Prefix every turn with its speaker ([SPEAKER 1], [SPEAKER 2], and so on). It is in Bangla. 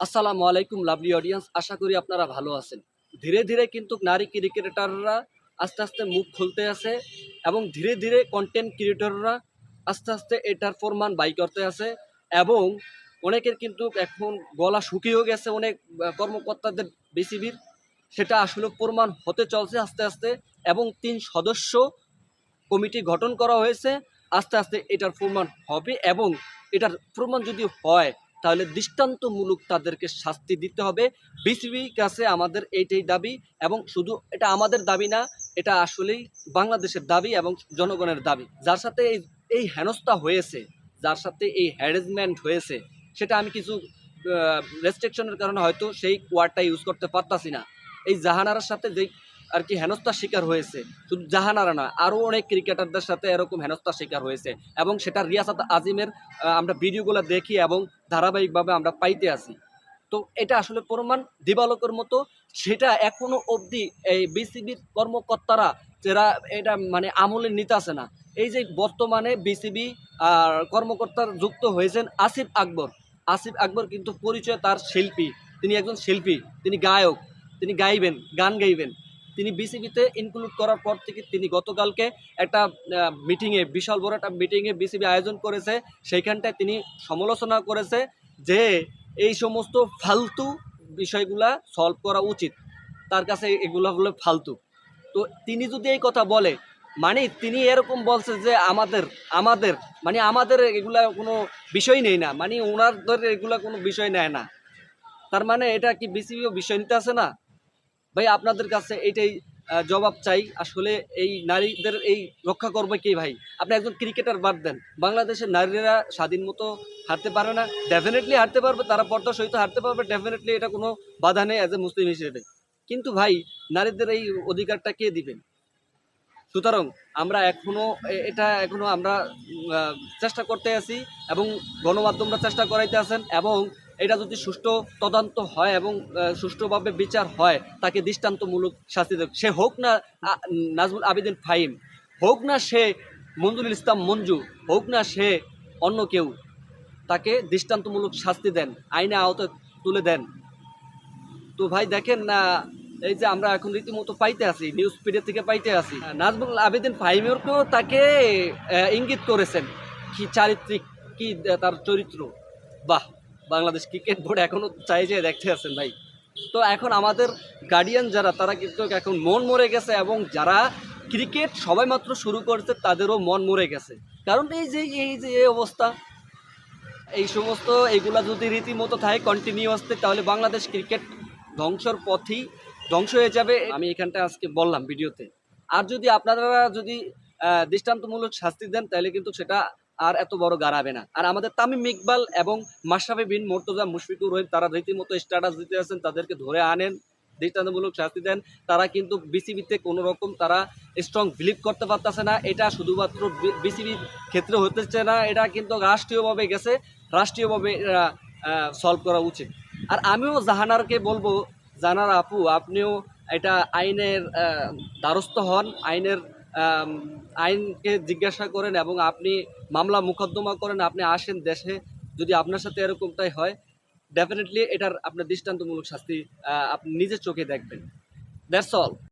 [SPEAKER 1] আসসালামু আলাইকুম লাভলি অডিয়েন্স আশা করি আপনারা ভালো আছেন। ধীরে ধীরে কিন্তু নারী ক্রিকেটাররা আস্তে আস্তে মুখ খুলতে আছে এবং ধীরে ধীরে কন্টেন্ট ক্রিয়েটররা আস্তে আস্তে এটার প্রমাণ বাই করতে আছে এবং অনেকের কিন্তু এখন গলা শুকিয়েও গেছে, অনেক কর্মকর্তাদের বিসিবির সেটা আসলে প্রমাণ হতে চলছে আস্তে আস্তে এবং তিন সদস্য কমিটি গঠন করা হয়েছে। আস্তে আস্তে এটার প্রমাণ হবে এবং এটার প্রমাণ যদি হয় তাহলে দৃষ্টান্তমূলক তাদেরকে শাস্তি দিতে হবে। বিসিবি কাছে আমাদের এইটাই দাবি এবং শুধু এটা আমাদের দাবি না, এটা আসলেই বাংলাদেশের দাবি এবং জনগণের দাবি। যার সাথে এই এই হেনস্থা হয়েছে, যার সাথে এই হ্যারাসমেন্ট হয়েছে, সেটা আমি কিছু রেস্ট্রিকশনের কারণে হয়তো সেই ওয়ার্ডটা ইউজ করতে পারতাছি না। এই জাহানারার সাথে যেই আর কি হেনস্থার শিকার হয়েছে। শুধু জাহানারা না আরও অনেক ক্রিকেটারদের সাথে এরকম হেনস্থার শিকার হয়েছে এবং সেটা রিয়াসাত আজিমের আমরা ভিডিওগুলো দেখি এবং ধারাবাহিকভাবে আমরা পাইতে আসি। তো এটা আসলে প্রমাণ দিবালকের মতো, সেটা এখনও অবধি এই বিসিবির কর্মকর্তারা যারা এটা মানে আমলে নিতে আসে না। এই যে বর্তমানে বিসিবি কর্মকর্তার যুক্ত হয়েছেন আসিফ আকবর। আসিফ আকবর কিন্তু পরিচয় তার শিল্পী। তিনি একজন শিল্পী, তিনি গায়ক, তিনি গাইবেন, গান গাইবেন। তিনি বিসিবিতে ইনক্লুড করার পর থেকে তিনি গতকালকে একটা মিটিংয়ে বিশাল বড় একটা মিটিংয়ে বিসিবি আয়োজন করেছে। সেইখানটায় তিনি সমালোচনা করেছে যে এই সমস্ত ফালতু বিষয়গুলা সলভ করা উচিত। তার কাছে এগুলো হলো ফালতু। তো তিনি যদি এই কথা বলে মানে তিনি এরকম বলছে যে আমাদের আমাদের মানে আমাদের এগুলা কোনো বিষয় নেই না মানে ওনাদের এগুলা কোনো বিষয় নেয় না। তার মানে এটা কি বিসিবিও বিষয় নিতে আছে না? ভাই আপনাদের কাছে এইটাই আহ, জবাব চাই। আসলে এই নারীদের এই রক্ষা করবে কে ভাই? আপনি একজন ক্রিকেটার বাদ দেন। বাংলাদেশের নারীরা স্বাধীন মতো হারতে পারে না। ডেফিনেটলি হারতে পারবে তারা পর্দা সহিত হারতে পারবে। ডেফিনেটলি এটা কোনো বাধা নেই অ্যাজ এ মুসলিম হিসেবে। কিন্তু ভাই নারীদের এই অধিকারটা কে দিবেন? সুতরাং আমরা এখনও এটা এখনও আমরা চেষ্টা করতে আছি এবং গণমাধ্যমরা চেষ্টা করাইতে আছেন এবং এটা যদি সুষ্ঠু তদন্ত হয় এবং সুষ্ঠুভাবে বিচার হয়, তাকে দৃষ্টান্তমূলক শাস্তি দেবে। সে হোক না নাজমুল আবেদিন ফাইম হোক না সে মঞ্জুরুল ইসলাম মঞ্জু, হোক না সে অন্য কেউ, তাকে দৃষ্টান্তমূলক শাস্তি দেন, আইনে আওতায় তুলে দেন। তো ভাই দেখেন না এই যে আমরা এখন রীতিমতো পাইতে আছি নিউজ পিডিয়া থেকে পাইতে আছি, নাজমুল আবেদিন ফাহিমেরকেও তাকে ইঙ্গিত করেছেন, কি চারিত্রিক, কি তার চরিত্র। বাহ! বাংলাদেশ ক্রিকেট বোর্ড এখনও চাই যে দেখতে আছেন ভাই। তো এখন আমাদের গার্ডিয়ান যারা, তারা কিন্তু এখন মন মরে গেছে এবং যারা ক্রিকেট সবাই মাত্র শুরু করেছে, তাদেরও মন মরে গেছে। কারণ এই যে এই যে, এই অবস্থা, এই সমস্ত এগুলা যদি রীতিমতো থাকে কন্টিনিউয়াসলি তাহলে বাংলাদেশ ক্রিকেট ধ্বংসর পথেই ধ্বংস হয়ে যাবে। আমি এখানটা আজকে বললাম ভিডিওতে। আর যদি আপনারা যদি দৃষ্টান্তমূলক শাস্তি দেন, তাহলে কিন্তু সেটা আর এত বড় গাড়াবে না। আর আমাদের তামিম ইকবাল এবং মাশরাফি বিন মোর্তজা মুশফিকুর রহিম, তারা রীতিমতো স্ট্যাটাস দিতে আছেন, তাদেরকে ধরে আনেন, দৃষ্টান্তমূলক শাস্তি দেন। তারা কিন্তু বিসিবিতে কোনো রকম তারা স্ট্রং বিলিভ করতে পারতেছে না। এটা শুধুমাত্র বিসিবির ক্ষেত্রে হতেছে না, এটা কিন্তু রাষ্ট্রীয়ভাবে গেছে, রাষ্ট্রীয়ভাবে সলভ করা উচিত। আর আমিও জাহানারকে বলব জানার আপু, আপনিও এটা আইনের দ্বারস্থ হন, আইনের আইনকে জিজ্ঞাসা করেন এবং আপনি মামলা মোকদ্দমা করেন, আপনি আসেন দেশে, যদি আপনার সাথে এরকমটাই হয় ডেফিনেটলি এটার আপনার দৃষ্টান্তমূলক শাস্তি আপনি নিজের চোখে দেখবেন। That's all